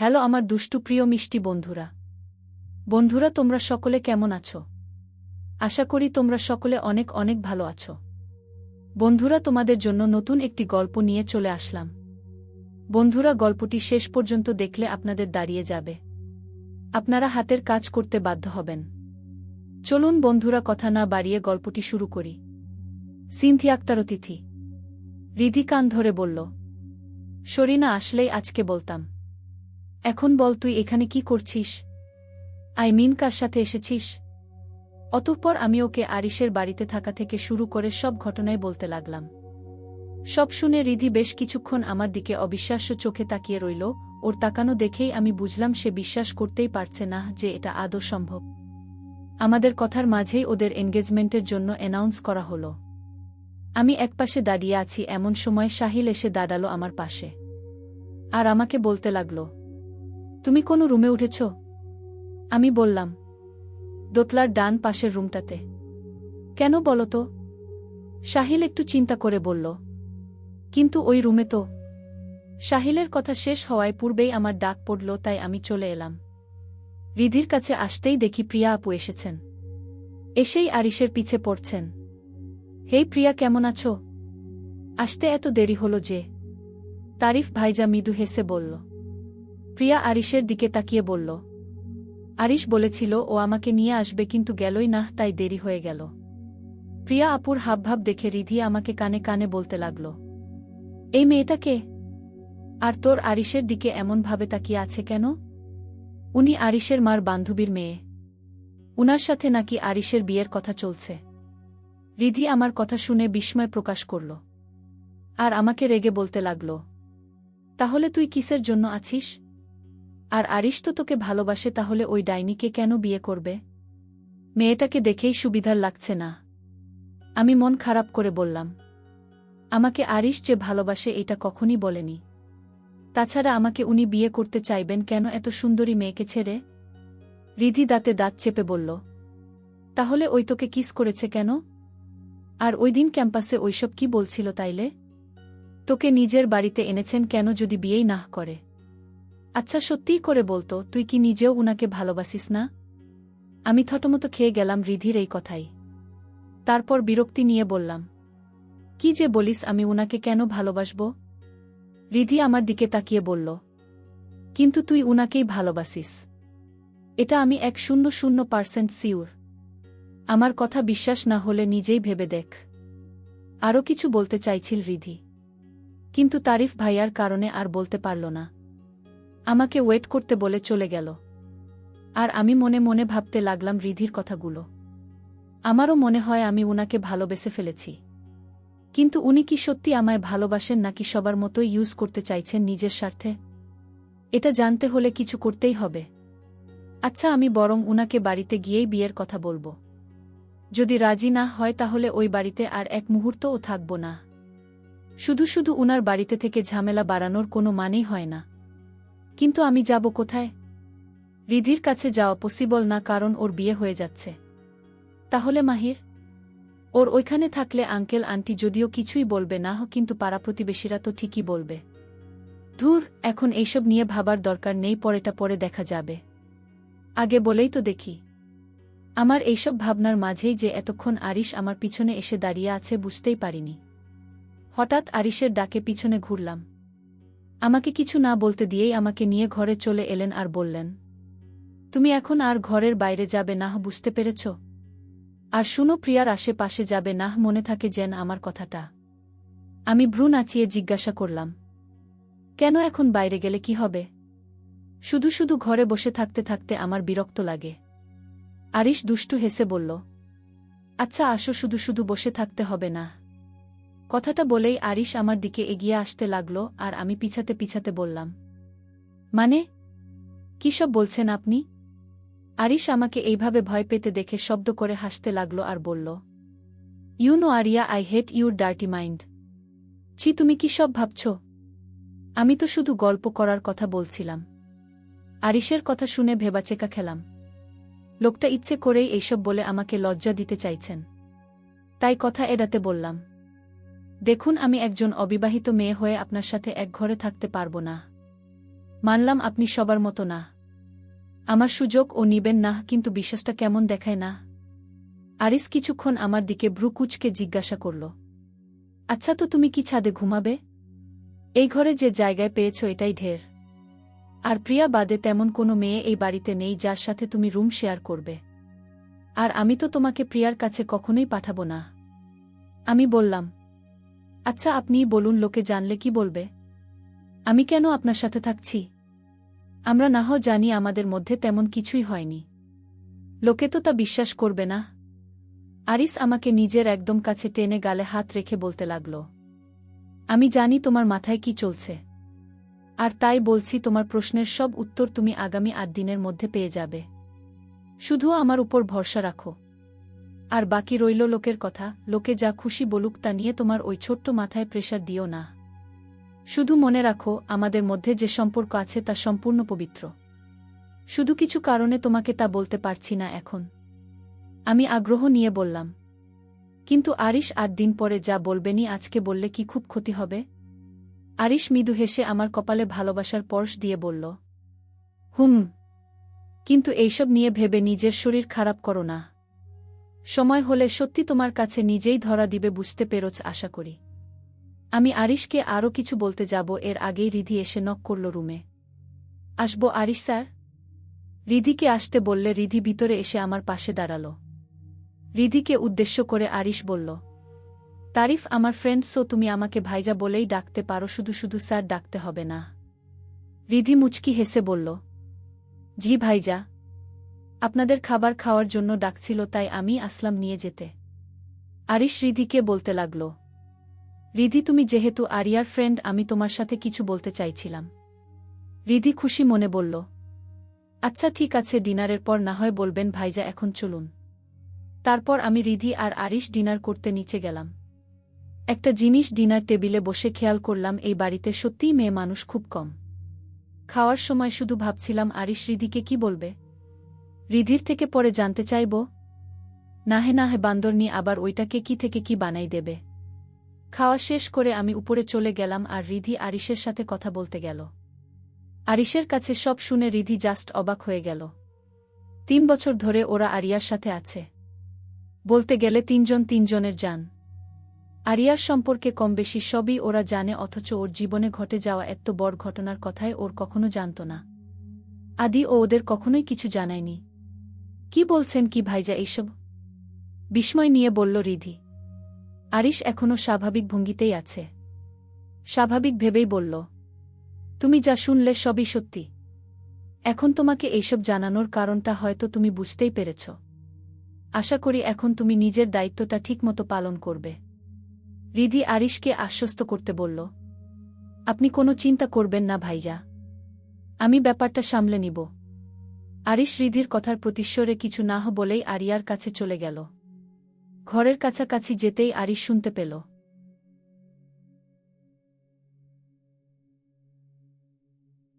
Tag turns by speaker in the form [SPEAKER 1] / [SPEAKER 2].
[SPEAKER 1] Hello আমার দুষ্টু প্রিয় মিষ্টি বন্ধুরা। বন্ধুরা, তোমরা সকলে কেমন আছো? আশা করি তোমরা সকলে অনেক অনেক ভালো আছো। বন্ধুরা, তোমাদের জন্য নতুন একটি গল্প নিয়ে চলে আসলাম। বন্ধুরা, গল্পটি শেষ পর্যন্ত দেখলে আপনাদের দাঁড়িয়ে যাবে। আপনারা হাতের কাজ করতে বাধ্য হবেন। চলুন বন্ধুরা, কথা না বাড়িয়ে গল্পটি শুরু করি। সিনথি আক্তার অতিথি রিধি কান ধরে বলল শরীনা আসলেই আজকে বলতাম। এখন বল তুই এখানে কি করছিস? আই মিন, কার সাথে এসেছিস? অতঃপর আমি ওকে আরিসের বাড়িতে থাকা থেকে শুরু করে সব ঘটনায় বলতে লাগলাম। সব শুনে রিধি বেশ কিছুক্ষণ আমার দিকে অবিশ্বাস্য চোখে তাকিয়ে রইল, ওর তাকানো দেখেই আমি বুঝলাম সে বিশ্বাস করতেই পারছে না যে এটা আদৌ সম্ভব। আমাদের কথার মাঝেই ওদের এনগেজমেন্টের জন্য অ্যানাউন্স করা হল। আমি একপাশে দাঁড়িয়ে আছি, এমন সময় সাহিল এসে দাঁড়াল আমার পাশে। আর আমাকে বলতে লাগল তুমি কোনো রুমে উঠেছ? আমি বললাম, দোতলার ডান পাশের রুমটাতে। কেন বলো তো? সাহিল একটু চিন্তা করে বলল, কিন্তু ওই রুমে তো। সাহিলের কথা শেষ হওয়ায় পূর্বেই আমার ডাক পড়ল, তাই আমি চলে এলাম। রিধির কাছে আসতেই দেখি প্রিয়া আপু এসেছেন। এসেই আরিসের পিছে পড়ছেন। হেই প্রিয়া, কেমন আছো? আসতে এত দেরি হলো যে? তারিফ ভাইজা মৃদু হেসে বলল প্রিয়া আরিশের দিকে তাকিয়ে বলল, আরিশ বলেছিল ও আমাকে নিয়ে আসবে কিন্তু গেলই না, তাই দেরি হয়ে গেল প্রিয়া আপুর হাবভাব দেখে রিধি আমাকে কানে কানে বলতে লাগল, এই মেয়েটাকে আর তোর আরিসের দিকে এমনভাবে তাকিয়ে আছে কেন? উনি আরিসের মার বান্ধবীর মেয়ে। উনার সাথে নাকি আরিশের বিয়ের কথা চলছে রিধি আমার কথা শুনে বিস্ময় প্রকাশ করল, আর আমাকে রেগে বলতে লাগল, তাহলে তুই কিসের জন্য আছিস? আর আরিস তো তোকে ভালোবাসে তাহলে ওই ডাইনিকে কেন বিয়ে করবে? মেয়েটাকে দেখেই সুবিধার লাগছে না। আমি মন খারাপ করে বললাম, আমাকে আরিস যে ভালোবাসে এটা কখনই বলেনি। তাছাড়া আমাকে উনি বিয়ে করতে চাইবেন কেন এত সুন্দরী মেয়েকে ছেড়ে? রিধি দাঁতে দাঁত চেপে বলল, তাহলে ওই তোকে কিস করেছে কেন? আর ওই দিন ক্যাম্পাসে ওইসব কি বলছিল তাইলে? তোকে নিজের বাড়িতে এনেছেন কেন যদি বিয়েই না করে? আচ্ছা সত্যিই করে বলতো, তুই কি নিজেও উনাকে ভালোবাসিস না? আমি থটমতো খেয়ে গেলাম রিধির এই কথাই। তারপর বিরক্তি নিয়ে বললাম, কি যে বলিস, আমি উনাকে কেন ভালোবাসব? রিধি আমার দিকে তাকিয়ে বলল, কিন্তু তুই উনাকেই ভালোবাসিস। এটা আমি এক শূন্য শূন্য পার্সেন্ট সিউর আমার কথা বিশ্বাস না হলে নিজেই ভেবে দেখ। আরও কিছু বলতে চাইছিল রিধি। কিন্তু তারিফ ভাইয়ার কারণে আর বলতে পারল না। আমাকে ওয়েট করতে বলে চলে গেল। আর আমি মনে মনে ভাবতে লাগলাম রিধির কথাগুলো। আমারও মনে হয় আমি উনাকে ভালোবেসে ফেলেছি। কিন্তু উনি কি সত্যি আমায় ভালোবাসেন নাকি সবার মতোই ইউজ করতে চাইছেন নিজের স্বার্থে? এটা জানতে হলে কিছু করতেই হবে। আচ্ছা আমি বরং উনাকে বাড়িতে গিয়েই বিয়ের কথা বলব। যদি রাজি না হয় তাহলে ওই বাড়িতে আর এক মুহূর্তও থাকব না। শুধু শুধু উনার বাড়িতে থেকে ঝামেলা বাড়ানোর কোনো মানেই হয় না। কিন্তু আমি যাব কোথায়? রিধির কাছে যাওয়া পসিবল না, কারণ ওর বিয়ে হয়ে যাচ্ছে। তাহলে মাহির? ওর ওইখানে থাকলে আঙ্কেল আন্টি যদিও কিছুই বলবে না, কিন্তু পাড়া প্রতিবেশীরা তো ঠিকই বলবে। ধুর, এখন এইসব নিয়ে ভাবার দরকার নেই পরেটা পরে দেখা যাবে। আগে বলেই তো দেখি। আমার এইসব ভাবনার মাঝেই যে এতক্ষণ আরিশ আমার পিছনে এসে দাঁড়িয়ে আছে বুঝতেই পারিনি। হঠাৎ আরিশের ডাকে পিছনে ঘুরলাম। আমাকে কিছু না বলতে দিয়েই আমাকে নিয়ে ঘরে চলে এলেন আর বললেন, তুমি এখন আর ঘরের বাইরে যাবে না বুঝতে পেরেছ? আর শুনো প্রিয়ার আশেপাশে যাবে না মনে থাকে যেন আমার কথাটা। আমি ভ্রু নাচিয়ে জিজ্ঞাসা করলাম, কেন এখন বাইরে গেলে কি হবে? শুধু শুধু ঘরে বসে থাকতে থাকতে আমার বিরক্ত লাগে। আরিশ দুষ্টু হেসে বলল আচ্ছা আসো, শুধু শুধু বসে থাকতে হবে না কথাটা বলেই আরিশ আমার দিকে এগিয়ে আসতে লাগল আর আমি পিছাতে পিছাতে বললাম মানে? কি সব বলছেন আপনি? আরিশ আমাকে এইভাবে ভয় পেতে দেখে শব্দ করে হাসতে লাগল আর বলল you know Ariya I hate your dirty mind ছি, তুমি কি সব ভাবছ? আমি তো শুধু গল্প করার কথা বলছিলাম। আরিশের কথা শুনে ভেবাচেকা খেলাম। লোকটা ইচ্ছে করেই এইসব বলে আমাকে লজ্জা দিতে চাইছেন। তাই কথা এড়াতে বললাম দেখুন, আমি একজন অবিবাহিত মেয়ে হয়ে আপনার সাথে এক ঘরে থাকতে পারব না। মানলাম আপনি সবার মতো না। আমার সুযোগ ও নিবেন না, কিন্তু বিশ্বাসটা কেমন দেখায় না? আরিস কিছুক্ষণ আমার দিকে ভ্রু কুচকে জিজ্ঞাসা করল আচ্ছা তো তুমি কি ছাদে ঘুমাবে? এই ঘরে যে জায়গায় পেয়েছ এটাই ঢের। আর প্রিয়া বাদে তেমন কোনো মেয়ে এই বাড়িতে নেই যার সাথে তুমি রুম শেয়ার করবে। আর আমি তো তোমাকে প্রিয়ার কাছে কখনোই পাঠাবো না। আমি বললাম আচ্ছা আপনিই বলুন, লোকে জানলে কি বলবে? আমি কেন আপনার সাথে থাকছি? আমরা না হয় জানি আমাদের মধ্যে তেমন কিছুই হয়নি। লোকে তো তা বিশ্বাস করবে না। আরিস আমাকে নিজের একদম কাছে টেনে গালে হাত রেখে বলতে লাগল, আমি জানি তোমার মাথায় কি চলছে। আর তাই বলছি, তোমার প্রশ্নের সব উত্তর তুমি আগামী আট দিনের মধ্যে পেয়ে যাবে। শুধু আমার উপর ভরসা রাখো। আর বাকি রইল লোকের কথা, লোকে যা খুশি বলুক তা নিয়ে তোমার ওই ছোট্ট মাথায় প্রেশার দিও না। শুধু মনে রাখো, আমাদের মধ্যে যে সম্পর্ক আছে তা সম্পূর্ণ পবিত্র। শুধু কিছু কারণে তোমাকে তা বলতে পারছি না এখন। আমি আগ্রহ নিয়ে বললাম, কিন্তু আরিশ আট দিন পরে যা বলবেনি আজকে বললে কি খুব ক্ষতি হবে? আরিশ মৃদু হেসে আমার কপালে ভালোবাসার পরশ দিয়ে বলল, হুম, কিন্তু এইসব নিয়ে ভেবে নিজের শরীর খারাপ করো না। সময় হলে সত্যি তোমার কাছে নিজেই ধরা দিবে বুঝতে পেরোচ আশা করি। আমি আরিশকে আরও কিছু বলতে যাব, এর আগেই রিধি এসে নক করল রুমে। আসব আরিশ স্যার? রিধিকে আসতে বললে রিধি ভিতরে এসে আমার পাশে দাঁড়াল। রিধিকে উদ্দেশ্য করে আরিশ বলল, তারিফ আমার ফ্রেন্ড সো তুমি আমাকে ভাইজা বলেই ডাকতে পারো, শুধু শুধু স্যার ডাকতে হবে না। রিধি মুচকি হেসে বলল, জি ভাইজা। আপনাদের খাবার খাওয়ার জন্য ডাকছিল তাই আমি আসলাম নিয়ে যেতে। আরিশ রিধিকে বলতে লাগল, রিধি, তুমি যেহেতু আরিয়ার ফ্রেন্ড আমি তোমার সাথে কিছু বলতে চাইছিলাম। রিধি খুশি মনে বলল আচ্ছা ঠিক আছে, ডিনারের পর না হয় বলবেন ভাইজা, এখন চলুন। তারপর আমি রিধি আর আরিশ ডিনার করতে নিচে গেলাম। একটা জিনিস ডিনার টেবিলে বসে খেয়াল করলাম, এই বাড়িতে সত্যিই মেয়ে মানুষ খুব কম। খাওয়ার সময় শুধু ভাবছিলাম, আরিশ রিধিকে কি বলবে? রিধির থেকে পরে জানতে চাইব, নাহে নাহে বান্দরনি আবার ওইটাকে কি থেকে কি বানাই দেবে। খাওয়া শেষ করে আমি উপরে চলে গেলাম আর রিধি আরিশের সাথে কথা বলতে গেল। আরিশের কাছে সব শুনে রিধি জাস্ট অবাক হয়ে গেল। তিন বছর ধরে ওরা আরিয়ার সাথে আছে। বলতে গেলে তিনজন তিনজনের যান। আরিয়ার সম্পর্কে কম বেশি সবই ওরা জানে অথচ ওর জীবনে ঘটে যাওয়া এত বড় ঘটনার কথায় ওর কখনো জানত না। আদি ও ওদের কখনোই কিছু জানায়নি। কি বলছেন কি ভাইজা এইসব? বিস্ময় নিয়ে বলল রিধি। আরিশ এখনও স্বাভাবিক ভঙ্গিতেই আছে। স্বাভাবিক ভেবেই বলল, তুমি যা শুনলে সবই সত্যি। এখন তোমাকে এইসব জানানোর কারণটা হয়তো তুমি বুঝতেই পেরেছ। আশা করি এখন তুমি নিজের দায়িত্বটা ঠিকমতো পালন করবে। রিধি আরিশকে আশ্বস্ত করতে বলল, আপনি কোনো চিন্তা করবেন না ভাইজা। আমি ব্যাপারটা সামলে নিব। আরিশ রিধির কথার প্রতিশ্বরে কিছু না বলেই আরিয়ার কাছে চলে গেল। ঘরের কাছাকাছি যেতেই আরিশ শুনতে পেল।